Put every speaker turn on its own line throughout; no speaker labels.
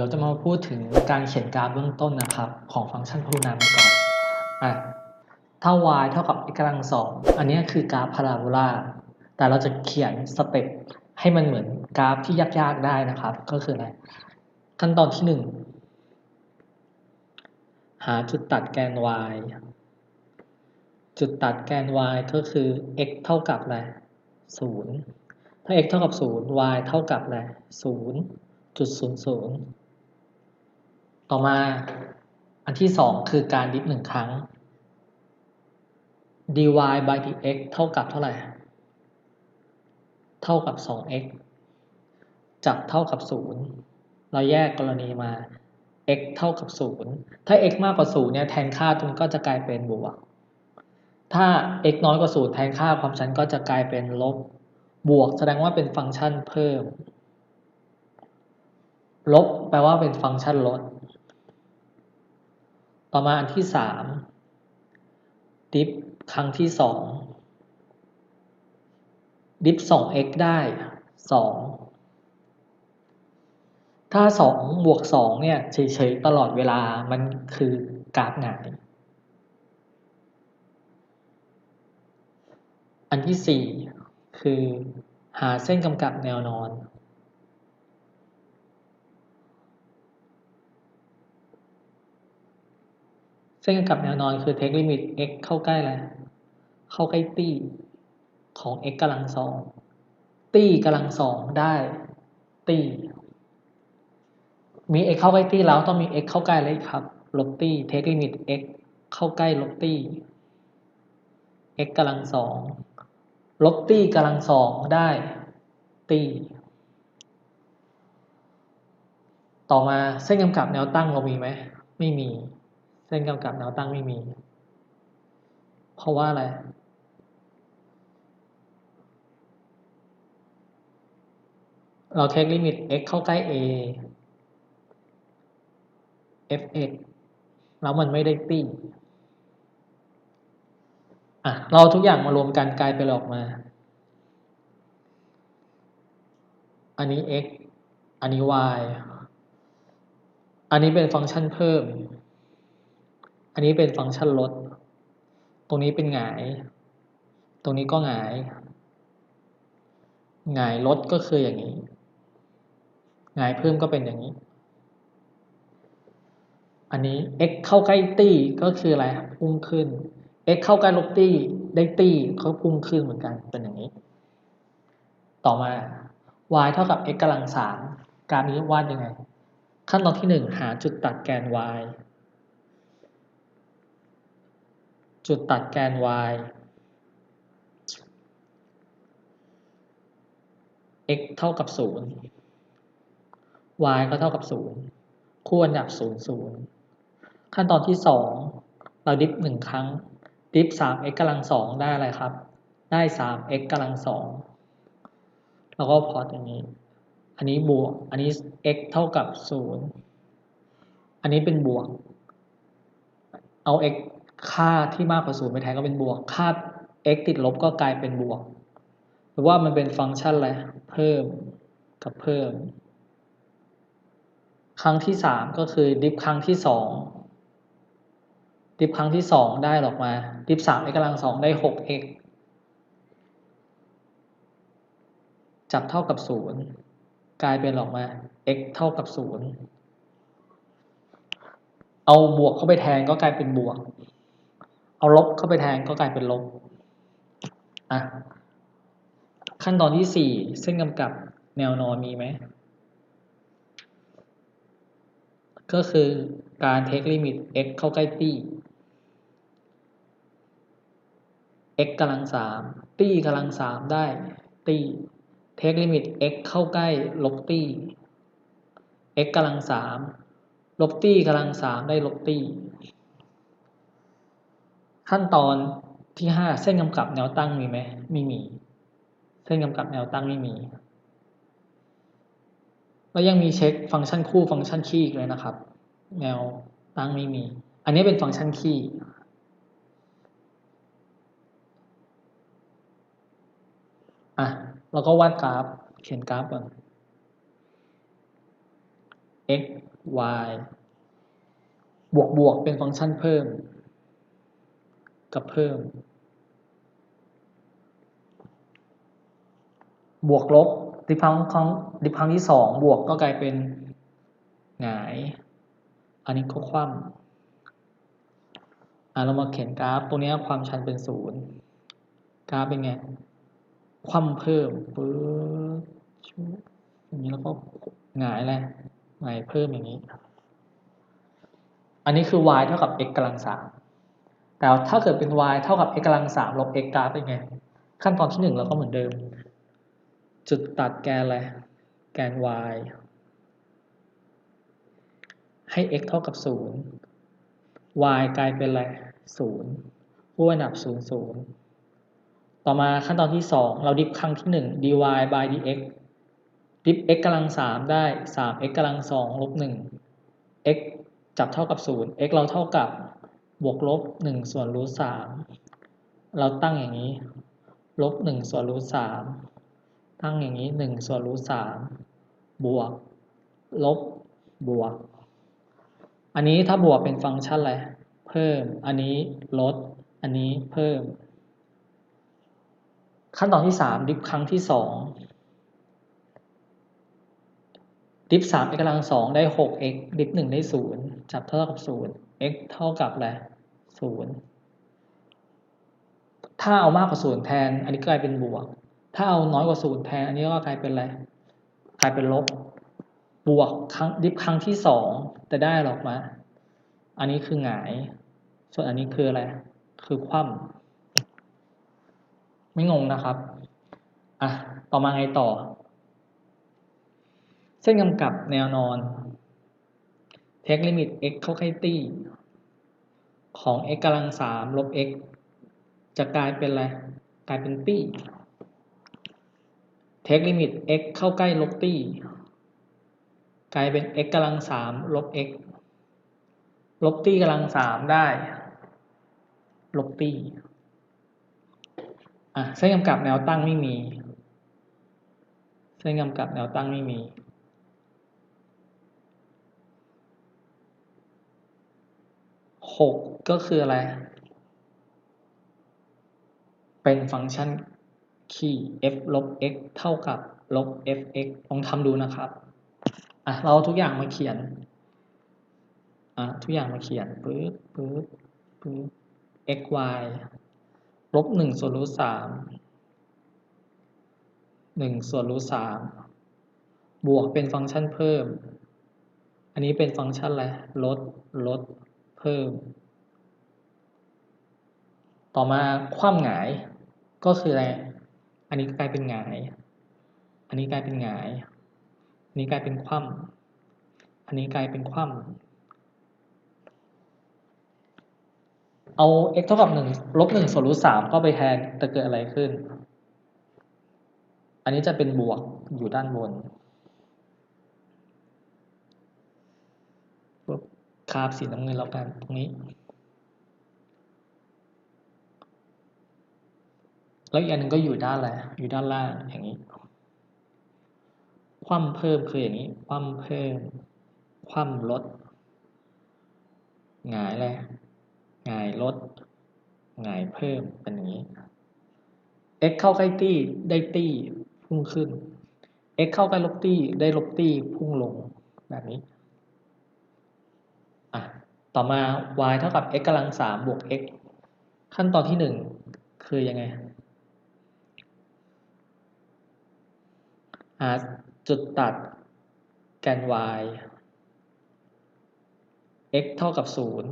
ดี๋ยวจะมาพูดถึงการเขียนกราฟเบื้องต้นนะครับ ของฟังก์ชันพหุนามก่อนอะถ้า y เท่ากับ x กำลังสองอันนี้คือกราฟพาราโบลาแต่เราจะเขียนสเต็ปให้มันเหมือนกราฟที่ยากๆได้นะครับ ก็คืออะไร ขั้นตอนที่หนึ่งหาจุดตัดแกน y จุดตัดแกน y ก็คือ x เท่ากับอะไรศูนย์ถ้า x เท่ากับศูนย์ y เท่ากับอะไรศูนย์จุดศูนย์ศูนย์ ต่อมาอันที่สองคือการดิฟหนึ่งครั้ง dy by dx เท่ากับเท่าไหร่ เท่ากับ 2x จับเท่ากับ 0 เราแยกกรณีมา x เท่ากับ 0 ถ้า x มากกว่า 0 เนี่ยแทนค่าตรงก็จะกลายเป็นบวก ถ้า x น้อยกว่า 0 แทนค่าความชันก็จะกลายเป็นลบบวก แสดงว่าเป็นฟังก์ชันเพิ่ม ลบแปลว่าเป็นฟังก์ชันลด ต่อมาอันที่สามดิฟครั้งที่สองดิฟสอง x ได้สองถ้าสองบวกสองเนี่ยเฉยๆตลอดเวลามันคือกราฟหงายอันที่สี่คือหาเส้นกำกับแนวนอน เส้นกำกับแนวนอนคือ take limit x เข้าใกล้อะไรเข้าใกล้ตี้ของ x กำลังสองตี้กำลังสองได้ตี้มี x เข้าใกล้ตี้แล้วต้องมี x เข้าใกล้อะไรครับ ลบตี้ take limit x เข้าใกล้ลบตี้ x กำลังสองลบตี้กำลังสองได้ตี้ต่อมาเส้นกำกับแนวตั้งเรามีไหม ไม่มี เส้นกำกับแนวตั้งไม่มี เพราะว่าอะไร เราเทคลิมิต x เข้าใกล้ a f(x) แล้วมันไม่ได้ตี้อะ เราทุกอย่างมารวมกันกลายเป็นออกมา อันนี้ x อันนี้ y อันนี้เป็นฟังก์ชันเพิ่ม อันนี้เป็นฟังก์ชันลด ตรงนี้เป็นหงาย ตรงนี้ก็หงายหงายลดก็คืออย่างนี้หงายเพิ่มก็เป็นอย่างนี้ อันนี้ x เข้าใกล้ตี้ก็คืออะไรพุ่งขึ้น x เข้าใกล้ลบตี้ได้ตี้เขาพุ่งขึ้นเหมือนกันเป็นอย่างนี้ ต่อมา y เท่ากับ x กำลังสามกราฟนี้วาดยังไง ขั้นตอนที่หนึ่งหาจุดตัดแกน y จุดตัดแกน y x เท่ากับศูนย์ y ก็เท่ากับศูนย์คู่อันดับศูนย์ศูนย์ขั้นตอนที่สองเราดิฟหนึ่งครั้ง ดิฟสาม x กำลังสองได้อะไรครับ ได้สาม x กำลังสองแล้วก็พอตอย่างนี้ อันนี้บวก อันนี้ x เท่ากับศูนย์อันนี้เป็นบวก เอา x ค่าที่มากกว่าศูนย์ไปแทนก็เป็นบวก ค่า x ติดลบก็กลายเป็นบวก หรือว่ามันเป็นฟังก์ชันอะไร เพิ่มกับเพิ่ม ครั้งที่สามก็คือดิฟครั้งที่สองดิฟครั้งที่สองได้ออกมา ดิฟสาม x กำลังสองได้หก x จับเท่ากับศูนย์กลายเป็นออกมา x เท่ากับศูนย์เอาบวกเข้าไปแทนก็กลายเป็นบวก เอาลบเข้าไปแทนก็กลายเป็นลบอะขั้นตอนที่สี่เส้นกำกับแนวนอนมีไหม ก็คือการ take limit x เข้าใกล้ตี้ x กำลังสามตี้กำลังสามได้ตี้ take limit x เข้าใกล้ลบตี้ x กำลังสามลบตี้กำลังสามได้ลบตี้ ขั้นตอนที่ห้าเส้นกำกับแนวตั้งมีไหมไม่มี เส้นกำกับแนวตั้งไม่มี แล้วยังมีเช็คฟังก์ชันคู่ฟังก์ชันคีย์อีกเลยนะครับ แนวตั้งไม่มี อันนี้เป็นฟังก์ชันคีย์อะเราก็วาดกราฟ เขียนกราฟก่อน x y บวกบวกเป็นฟังก์ชันเพิ่ม กับเพิ่ม บวกลบดิฟครั้งครั้งดิฟครั้งที่สองบวกก็กลายเป็นหงาย อันนี้ก็คว่ำอะเรามาเขียนกราฟ ตรงนี้ความชันเป็นศูนย์กราฟเป็นไง คว่ำเพิ่มปึ๊บชุบอย่างนี้แล้วก็หงายอะไรหงายเพิ่มอย่างนี้ อันนี้คือ y เท่ากับ x กำลังสาม แต่ถ้าเกิดเป็น y เท่ากับ x กำลังสามลบ x กราฟเป็นไง ขั้นตอนที่หนึ่งเราก็เหมือนเดิม จุดตัดแกนอะไร แกน y ให้ x เท่ากับศูนย์ y กลายเป็นอะไรศูนย์ผู้อันดับศูนย์ศูนย์ต่อมาขั้นตอนที่สองเราดิฟครั้งที่หนึ่ง dy by dx ดิฟ x กำลังสามได้สาม x กำลังสองลบหนึ่ง x จับเท่ากับศูนย์ x เราเท่ากับ บวกลบหนึ่งส่วนรูทสามเราตั้งอย่างนี้ ลบหนึ่งส่วนรูทสามตั้งอย่างนี้หนึ่งส่วนรูทสามบวก ลบบวก อันนี้ถ้าบวกเป็นฟังก์ชันอะไร เพิ่ม อันนี้ลด อันนี้เพิ่ม ขั้นตอนที่สามดิฟครั้งที่สอง ดิฟสาม x กำลังสองได้หก x ดิฟหนึ่งได้ศูนย์จับเท่ากับศูนย์ x เท่ากับอะไรศูนย์ถ้าเอามากกว่าศูนย์แทน อันนี้กลายเป็นบวก ถ้าเอาน้อยกว่าศูนย์แทน อันนี้ก็กลายเป็นอะไร กลายเป็นลบ บวกครั้งดิฟครั้งที่สองจะได้หรอกมา อันนี้คือหงาย ส่วนอันนี้คืออะไร คือคว่ำไม่งงนะครับ อะ ต่อมาไงต่อ ส้นกำกับแนวนอนเทคลิมิต x เข้าใกล้ตี้ของ x กำลังสามลบ x จะกลายเป็นอะไร กลายเป็นตี้เทคลิมิต x เข้าใกล้ลบตี้ กลายเป็น x กำลังสามลบ x ลบตี้กำลังสามได้ ลบตี้ อะเส้นกำกับแนวตั้งไม่มี เส้นกำกับแนวตั้งไม่มี หกก็คืออะไร เป็นฟังก์ชันคีย์ f ลบ x เท่ากับลบ fx ลองทำดูนะครับอะเราทุกอย่างมาเขียนอะทุกอย่างมาเขียนปึ๊บปึ๊บปึ๊บ x y ลบหนึ่งส่วนรูทสามหนึ่งส่วนรูทสามบวกเป็นฟังก์ชันเพิ่ม อันนี้เป็นฟังก์ชันอะไรลดลด เพิ่ม ต่อมาคว่ำหงายก็คืออะไร อันนี้กลายเป็นหงาย อันนี้กลายเป็นหงาย อันนี้กลายเป็นคว่ำอันนี้กลายเป็นคว่ำเอา x เท่ากับหนึ่งลบหนึ่งส่วนรูทสามก็ไปแทนจะเกิดอะไรขึ้น อันนี้จะเป็นบวกอยู่ด้านบนปุ๊บ คาบสีน้ำเงินแล้วกันตรงนี้ แล้วอีกอันหนึงก็อยู่ด้านอะไรอยู่ด้านล่างอย่างนี้ คว่ำเพิ่มคืออย่างนี้ คว่ำเพิ่ม คว่ำลดหงายอะไรหงายลดหงายเพิ่มเป็นอย่างนี้ x เข้าใกล้ตี้ได้ตี้พุ่งขึ้น x เข้าใกล้ลบตี้ได้ลบตี้พุ่งลงแบบนี้ ต่อมา y เท่ากับ x กำลังสามบวก x ขั้นตอนที่หนึ่งคือยังไงหาจุดตัดแกน y x เท่ากับศูนย์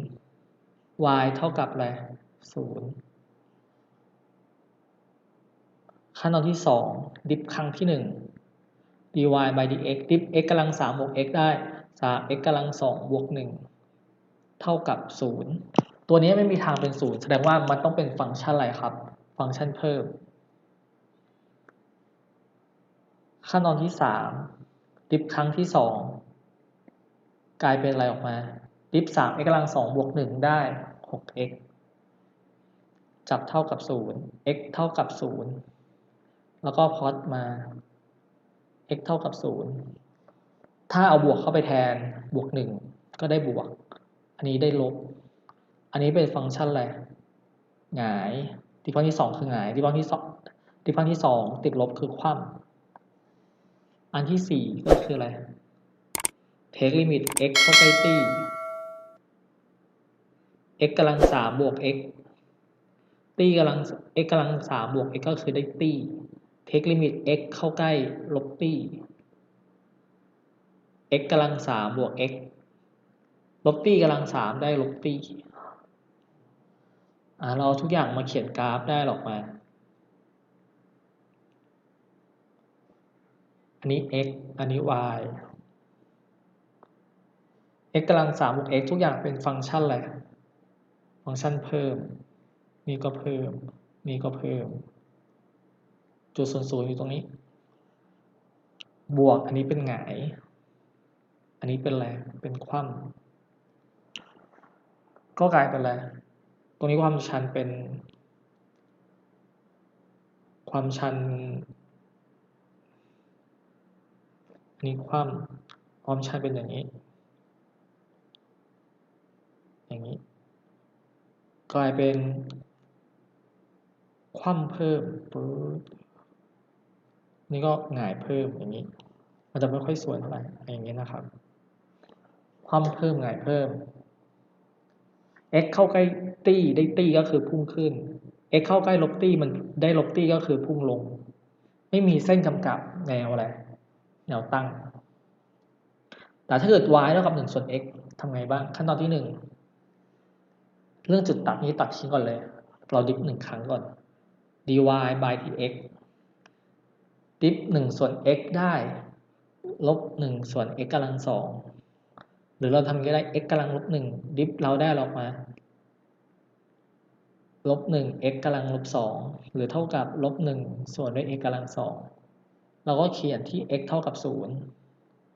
y เท่ากับอะไรศูนย์ขั้นตอนที่สองดิฟครั้งที่หนึ่ง dy by dx ดิฟ x กำลังสามบวก x ได้สาม x กำลังสองบวกหนึ่ง เท่ากับศูนย์ตัวนี้ไม่มีทางเป็นศูนย์แสดงว่ามันต้องเป็นฟังก์ชันอะไรครับ ฟังก์ชันเพิ่ม ขั้นตอนที่สามดิฟครั้งที่สองกลายเป็นอะไรออกมา ดิฟสาม x กำลังสองบวกหนึ่งได้หก x จับเท่ากับศูนย์ x เท่ากับศูนย์แล้วก็พอตมา x เท่ากับศูนย์ถ้าเอาบวกเข้าไปแทนบวกหนึ่งก็ได้บวก อันนี้ได้ลบ อันนี้เป็นฟังก์ชันอะไรหงายที่ฟังก์ที่สองคือหงายที่ฟังก์ที่สองที่ฟังที่สองติดลบคือคว่ำอันที่สี่ก็คืออะไร take limit x เข้าใกล้ตี้ x กำลังสามบวก x ตี้กำลัง x กำลังสามบวก x ก็คือได้ตี้ take limit x เข้าใกล้ลบตี้ x กำลังสามบวก x ลบตี้กำลังสามได้ลบตี้อ่าเราทุกอย่างมาเขียนกราฟได้หรอกมา อันนี้ x อันนี้ y x กำลังสามบวก x ทุกอย่างเป็นฟังก์ชันอะไรฟังก์ชันเพิ่ม นี่ก็เพิ่ม นี่ก็เพิ่ม จุดศูนย์ศูนย์อยู่ตรงนี้ บวกอันนี้เป็นหงาย อันนี้เป็นอะไรเป็นคว่ำ ก็กลายเป็นอะไร ตรงนี้ความชันเป็น ความชันนี้คว่ำความชันเป็นอย่างนี้ อย่างนี้ กลายเป็น คว่ำเพิ่มปึ๊บนี่ก็หงายเพิ่มอย่างนี้ มันจะไม่ค่อยสวยเท่าไหร่อย่างนี้นะครับ คว่ำเพิ่มหงายเพิ่ม x เข้าใกล้ตี้ได้ตี้ก็คือพุ่งขึ้น x เข้าใกล้ลบตี้มันได้ลบตี้ก็คือพุ่งลง ไม่มีเส้นกำกับแนวอะไร แนวตั้ง แต่ถ้าเกิด y เท่ากับ1ส่วน x ทำไงบ้าง ขั้นตอนที่ 1 เรื่องจุดตัดนี้ตัดทิ้งก่อนเลย เราดิฟหนึ่งครั้งก่อน dy by dx ดิฟหนึ่งส่วน x ได้ ลบหนึ่งส่วน x กำลังสอง หรือเราทำก็ได้ x กำลังลบหนึ่งดิฟเราได้ออกมาลบหนึ่ง x กำลังลบสองหรือเท่ากับลบหนึ่งส่วนด้วย x กำลังสองเราก็เขียนที่ x เท่ากับศูนย์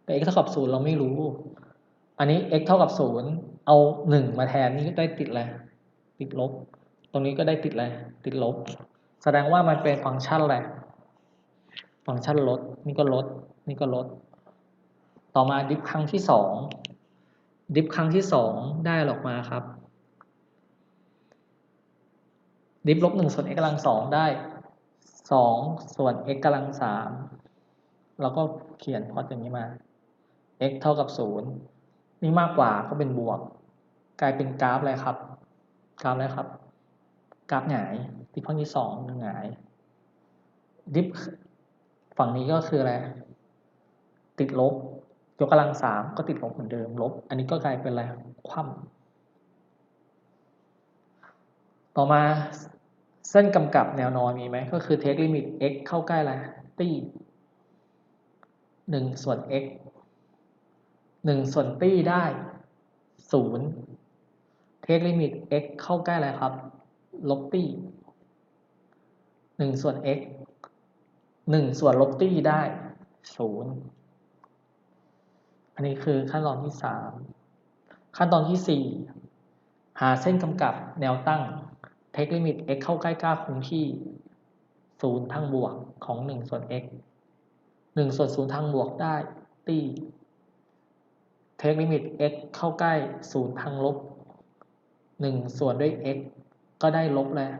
แต่ x เท่ากับศูนย์เราไม่รู้ อันนี้ x เท่ากับศูนย์เอาหนึ่งมาแทนนี่ก็ได้ติดอะไรติดลบ ตรงนี้ก็ได้ติดอะไรติดลบ แสดงว่ามันเป็นฟังก์ชันอะไรฟังก์ชันลดนี่ก็ลดนี่ก็ลด ต่อมาดิฟครั้งที่สอง ดิฟครั้งที่สองได้ออกมาครับ ดิฟลบหนึ่งส่วน x กำลังสองได้สองส่วน x กำลังสามเราก็เขียนพอตอย่างนี้มา x เท่ากับศูนย์นี่มากกว่าก็เป็นบวก กลายเป็นกราฟอะไรครับ กราฟอะไรครับ กราฟหงาย ดิฟครั้งที่สองหงาย ดิฟฝั่งนี้ก็คืออะไร ติดลบ ยกกำลังสามก็ติดลบเหมือนเดิมลบ อันนี้ก็กลายเป็นอะไรคว่ำต่อมาเส้นกำกับแนวนอนมีไหมก็คือ take limit x เข้าใกล้อะไรตี้หนึ่งส่วน x หนึ่งส่วนตี้ได้ศูนย์ take limit x เข้าใกล้อะไรครับ ลบตี้หนึ่งส่วน x หนึ่งส่วนลบตี้ได้ศูนย์ อันนี้คือขั้นตอนที่สามขั้นตอนที่สี่หาเส้นกำกับแนวตั้ง take limit x เข้าใกล้กล้าคงที่ศูนย์ทางบวกของหนึ่งส่วน x หนึ่งส่วนศูนย์ทางบวกได้ตี take limit x เข้าใกล้ศูนย์ทางลบหนึ่งส่วนด้วย x ก็ได้ลบแล้ว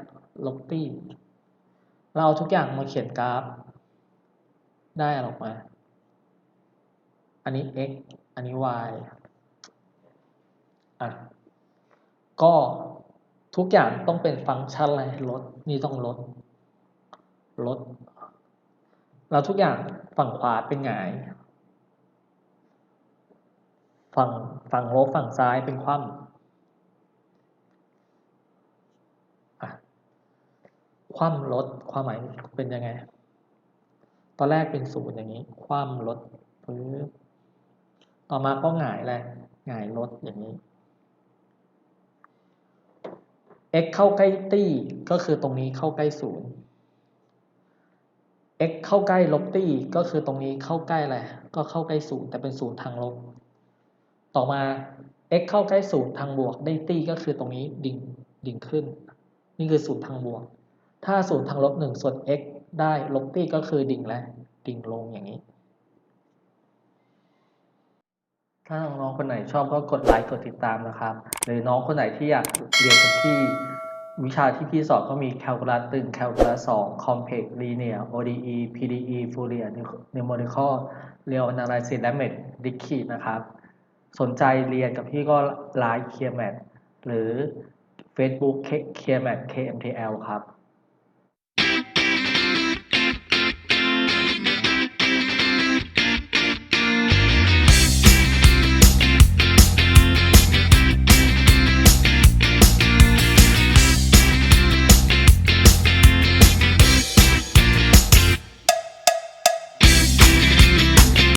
ลบตี้ เราเอาทุกอย่างมาเขียนกราฟ ได้ออกมา อันนี้ x อันนี้ y อะก็ทุกอย่างต้องเป็นฟังก์ชันอะไรลดนี่ต้องลดลดแล้วทุกอย่างฝั่งขวาเป็นหงฝั่งฝั่งลบฝั่งซ้ายเป็นคว่ำคว่ำลดความหมายเป็นยังไง ตอนแรกเป็นศูนย์อย่างนี้ คว่ำลดปึ๊บ ต่อมาก็หงายอะไรหงายลดอย่างนี้ x เข้าใกล้ตี้ก็คือตรงนี้เข้าใกล้ศูนย์ x เข้าใกล้ลบตี้ก็คือตรงนี้เข้าใกล้อะไรก็เข้าใกล้ศูนย์แต่เป็นศูนย์ทางลบ ต่อมา x เข้าใกล้ศูนย์ทางบวกได้ตี้ก็คือตรงนี้ดิ่งดิ่งขึ้น นี่คือศูนย์ทางบวก ถ้าศูนย์ทางลบหนึ่งส่วน x ได้ลบตี้ก็คือดิ่งและดิ่งลงอย่างนี้ ถ้าน้องๆคนไหนชอบก็กดไลค์กดติดตามนะครับ หรือน้องคนไหนที่อยากเรียนกับพี่วิชาที่พี่สอนก็มีแคลคูลัส1แคลคูลัส2 Complex Linear ODE PDE Fourier Numerical Real Analysis และ Matrix นะครับ สนใจเรียนกับพี่ก็ไลน์ Clearmat หรือ Facebook Clearmat KMTL ครับ